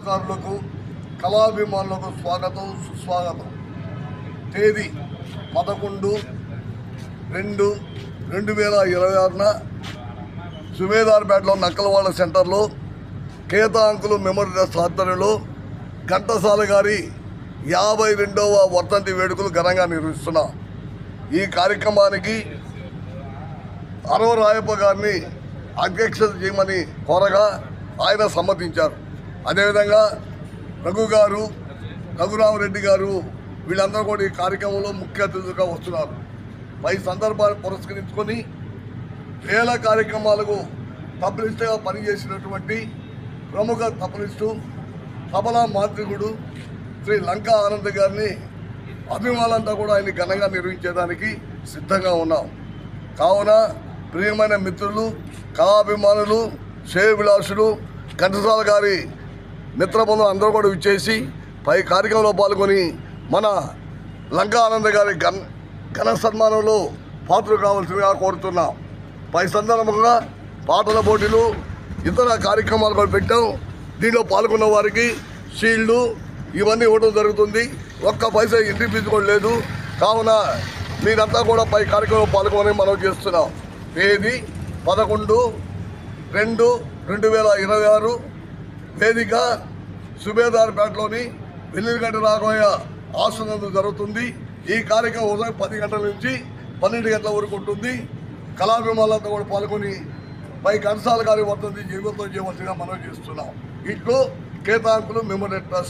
కళాకారులకు కళాభిమానులకు స్వాగతం సుస్వాగతం. తేదీ పదకొండు రెండు రెండు వేల ఇరవై ఆరున సుబేదార్పేటలో నక్కలవాడ సెంటర్లో కేతాంకులు మెమోరియల్ ఆధ్వర్యంలో ఘంటసాల గారి యాభై రెండవ వర్ధంతి వేడుకలు ఘనంగా నిర్వహిస్తున్నాం. ఈ కార్యక్రమానికి అరవ రాయప్ప గారిని అధ్యక్షత చేయమని కోరగా ఆయన సమ్మతించారు. అదేవిధంగా రఘు గారు రఘురామరెడ్డి గారు వీళ్ళందరూ కూడా ఈ కార్యక్రమంలో ముఖ్య అతిథులుగా వస్తున్నారు. పై సందర్భాన్ని పురస్కరించుకొని వేల కార్యక్రమాలకు తబలిస్టుగా పనిచేసినటువంటి ప్రముఖ తబలిస్టు తబలా మాంత్రికుడు శ్రీ లంకా ఆనంద్ గారిని అభిమానులంతా కూడా ఆయన ఘనంగా నిర్వహించేదానికి సిద్ధంగా ఉన్నాం. కావున ప్రియమైన మిత్రులు కళాభిమానులు శ్రేయభిలాషులు ఘంటసాల గారి మిత్రబృందం అందరూ కూడా విచ్చేసి పై కార్యక్రమంలో పాల్గొని మన లంకా ఆనంద గారి ఘన ఘన సన్మానంలో పాత్రలు కావాల్సిందిగా కోరుతున్నాం. పై సందర్భంగా పాటల పోటీలు ఇతర కార్యక్రమాలు కూడా పెట్టాం. దీనిలో పాల్గొన్న వారికి షీల్డ్ ఇవన్నీ ఇవ్వడం జరుగుతుంది. ఒక్క పైసా ఇంటి ఫీజు కూడా లేదు. కావున మీరంతా కూడా పై కార్యక్రమంలో పాల్గొని మనం చేస్తున్నాం. తేదీ పదకొండు రెండు రెండు వేల ఇరవై ఆరు వేదిక సుబేదార్పేటలోని వెల్లిగడ్డ రాఘవయ్య ఆశ్రమంలో జరుగుతుంది. ఈ కార్యక్రమం ఉదయం పది గంటల నుంచి పన్నెండు గంటల వరకు ఉంటుంది. కళాభిమానులతో కూడా పాల్గొని పై కనసాల గారి వర్తంతి జీవితం చేయవలసిగా మనం చేస్తున్నాం. ఇట్లు కేతాంకులు మెమోరియల్ ట్రస్ట్.